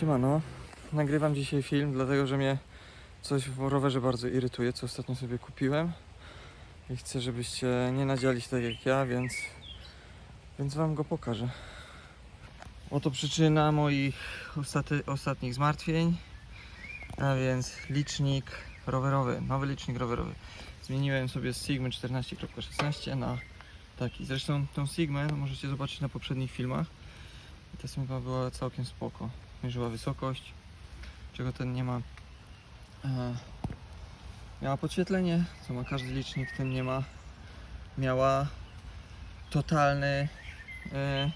Siemano, nagrywam dzisiaj film, dlatego że mnie coś w rowerze bardzo irytuje, co ostatnio sobie kupiłem i chcę, żebyście nie nadziali się tak jak ja, więc, więc wam go pokażę. Oto przyczyna moich ostaty, ostatnich zmartwień, a więc licznik rowerowy, nowy licznik rowerowy. Zmieniłem sobie z Sigmy 14.16 na taki. Zresztą tą Sigmę możecie zobaczyć na poprzednich filmach. Ta Sigma była całkiem spoko. Mierzyła wysokość, czego ten nie ma. E, miała podświetlenie, co ma każdy licznik, ten nie ma. Miała totalny e,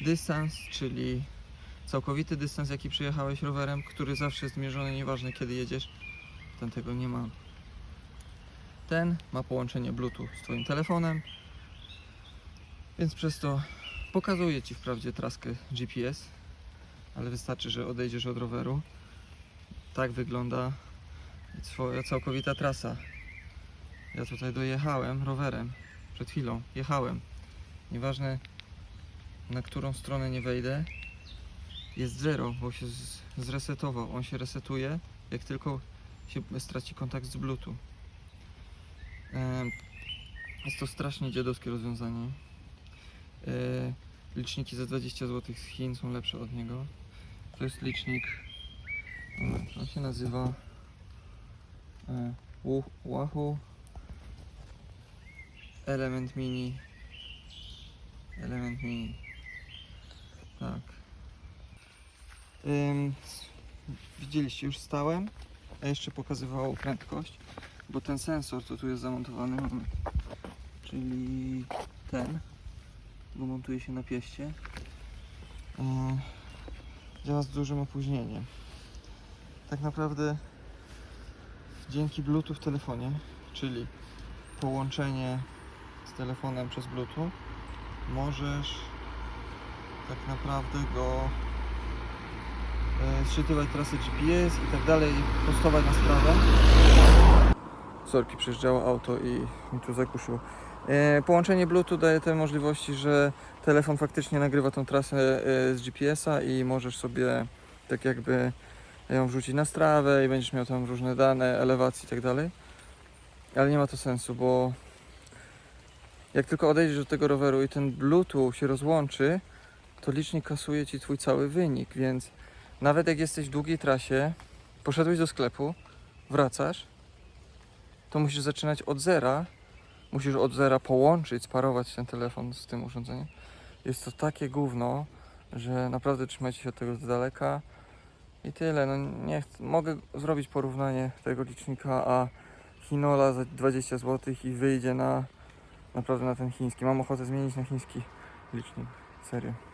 dystans, czyli całkowity dystans, jaki przejechałeś rowerem, który zawsze jest mierzony, nieważne kiedy jedziesz. Ten tego nie ma. Ten ma połączenie Bluetooth z Twoim telefonem, więc przez to pokazuje Ci wprawdzie traskę GPS, ale wystarczy, że odejdziesz od roweru. Tak wygląda całkowita trasa. Ja tutaj dojechałem rowerem przed chwilą. Jechałem. Nieważne na którą stronę nie wejdę, jest zero, bo się zresetował. On się resetuje, jak tylko się straci kontakt z Bluetooth. Jest to strasznie dziadowskie rozwiązanie. Liczniki za 20 zł z Chin są lepsze od niego. To jest licznik. e, On się nazywa e, Wahoo Element Mini. Element Mini. Tak. Ym, widzieliście, już stałem, a jeszcze pokazywało prędkość, bo ten sensor, co tu jest zamontowany, mamy, czyli ten, bo montuje się na pieście, działa z dużym opóźnieniem. Tak naprawdę dzięki Bluetooth w telefonie, czyli połączenie z telefonem przez Bluetooth, możesz tak naprawdę go e, zczytywać trasę GPS i tak dalej, postować na strawę. Sorki, przyjeżdżało auto i mi tu zakuszyło. E, Połączenie Bluetooth daje te możliwości, że telefon faktycznie nagrywa tą trasę e, z GPS-a i możesz sobie tak jakby ją wrzucić na strawę i będziesz miał tam różne dane, elewacji i tak dalej. Ale nie ma to sensu, bo jak tylko odejdziesz od tego roweru i ten Bluetooth się rozłączy, to licznik kasuje ci twój cały wynik, więc nawet jak jesteś w długiej trasie, poszedłeś do sklepu, wracasz, to musisz zaczynać od zera. Musisz od zera połączyć, sparować ten telefon z tym urządzeniem. Jest to takie gówno, że naprawdę trzymajcie się od tego z daleka. I tyle. No nie ch- mogę zrobić porównanie tego licznika, a Hinola za 20 zł i wyjdzie na naprawdę na ten chiński. Mam ochotę zmienić na chiński licznik. Serio.